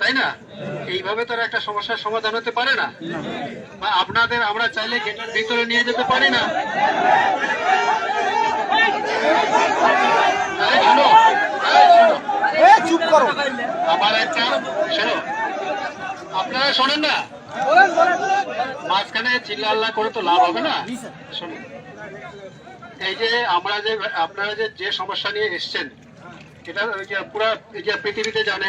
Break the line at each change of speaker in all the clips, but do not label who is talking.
তাই না? এইভাবে তো একটা সমস্যার সমাধান হতে পারে না। বা আপনাদের আমরা চাইলে গেটের ভিতরে নিয়ে যেতে পারি না।
চুপ করো।
আমার একটা শোনো। আপনারা শোনেন না? মাঝখানে চিল্লা আল্লাহ করে তো লাভ হবে না? শুনুন এই যে আমরা যে আপনারা যে যে সমস্যা নিয়ে এসছেন এটা পুরা এই যে পৃথিবীতে জানে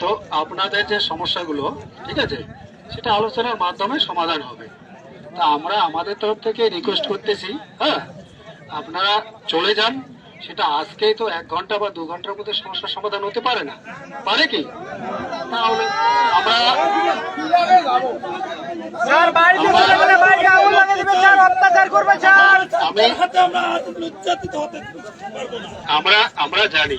তো আপনাদের যে সমস্যাগুলো ঠিক আছে সেটা আলোচনার মাধ্যমে সমাধান হবে। তা আমরা আমাদের তরফ থেকে রিকোয়েস্ট করতেছি হ্যাঁ? আপনারা চলে যান সেটা আজকেই তো এক ঘণ্টা বা দু ঘণ্টার মধ্যে সমস্যার সমাধান হতে পারে না। পারে কি? তাহলে আমরা আমরা আমরা জানি।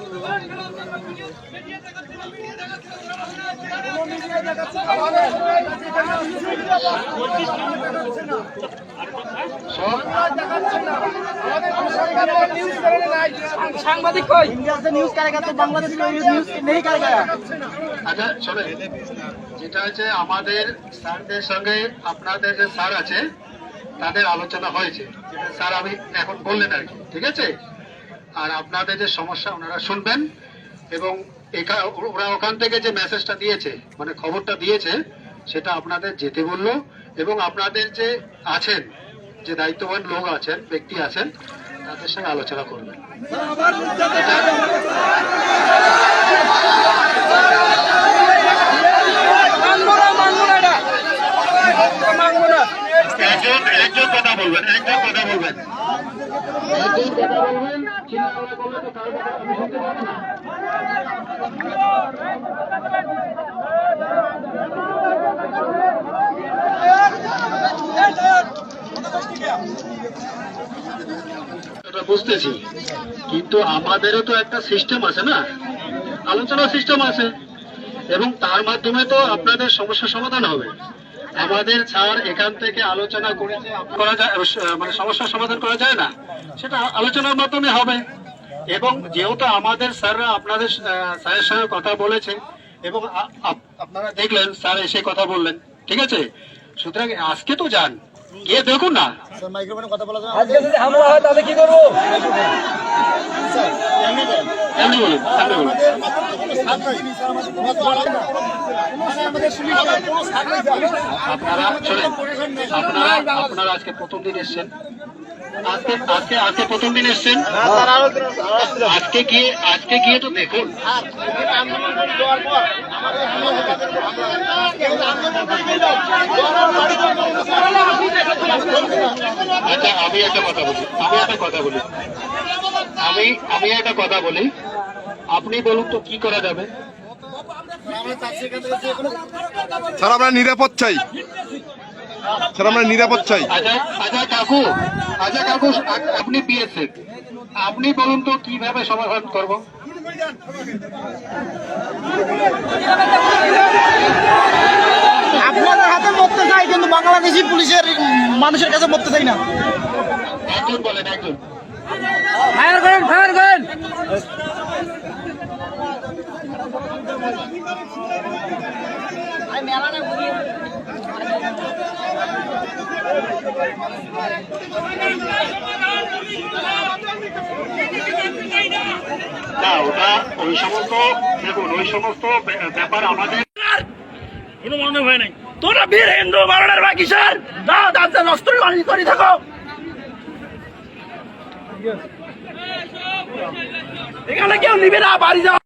সাংবাদিক কই? ইন্ডিয়াতে নিউজ কারে কাছে? বাংলাদেশ নিউজ নেই কারে
আচ্ছা চলে যেটা হচ্ছে আমাদের স্যারদের সঙ্গে আপনাদের যে স্যার আছে তাদের আলোচনা হয়েছে। স্যার আমি এখন বললেন আর কি ঠিক আছে? আর আপনাদের যে সমস্যা ওনারা শুনবেন এবং ওরা ওখান থেকে যে মেসেজটা দিয়েছে মানে খবরটা দিয়েছে সেটা আপনাদের যেতে বলল এবং আপনাদের যে আছেন যে দায়িত্ববান লোক আছেন ব্যক্তি আছেন তাদের সঙ্গে আলোচনা করবেন। একজন একজন কথা বলবেন একজন কথা বলবেন একজন কথা বলবেন চিন্তা ভাবনা করলে তো কারও কথা আমি শুনতে পাবো না এটা বুঝতেছি। কিন্তু আমাদেরও তো একটা সিস্টেম আছে না? আলোচনা সিস্টেম আছে। এবং তার মাধ্যমে তো আপনাদের সমস্যার সমাধান হবে। আমাদের স্যার এখান থেকে আলোচনা করে যে করা যায় মানে সমস্যার সমাধান করা যায় না। সেটা আলোচনার মাধ্যমে হবে। এবং যেহেতু আমাদের স্যাররা আপনাদের স্যারের সঙ্গে কথা বলেছে এবং আপনারা দেখলেন স্যার এসে কথা বললেন ঠিক আছে? সুতরাং আজকে তো যান। গিয়ে দেখুন না।
আজকে যদি হামলা হয় তাহলে কি করব?
সামনে বলুন সামনে বলুন। আপনারা আপনারা আপনারা আজকে প্রথম দিন এসছেন। আজকে আজকে আজকে প্রথম দিন এসছেন? আজকে গিয়ে আজকে গিয়ে তো দেখুন। আচ্ছা আমি একটা কথা বলি আমি একটা কথা বলি। আমি আমি একটা কথা বলি। আপনি বলুন তো কি করা যাবে?
স্যার আমরা নিরাপদ চাই। স্যার আমরা নিরাপদ চাই।
আচ্ছা আচ্ছা কাকু আচ্ছা কাকু আপনি পিএসএ আপনি বলুন তো কীভাবে সমাধান করব?
আপনাদের হাতে মরতে চাই কিন্তু বাংলাদেশি পুলিশের মানুষের কাছে মরতে চাই না।
একজন বলেন একজন।
ফায়ার করেন ফায়ার করেন।
না ওই সমস্ত, দেখুন, ওই সমস্ত ব্যাপার আমাদের
কোনো মনে হয় নাই। তোরা বীর, হিন্দু মারণের বাকি স্যার দাও দাঁতে নষ্ট করে থাকো এখানে কেউ নিবে না, বাড়ি যাও।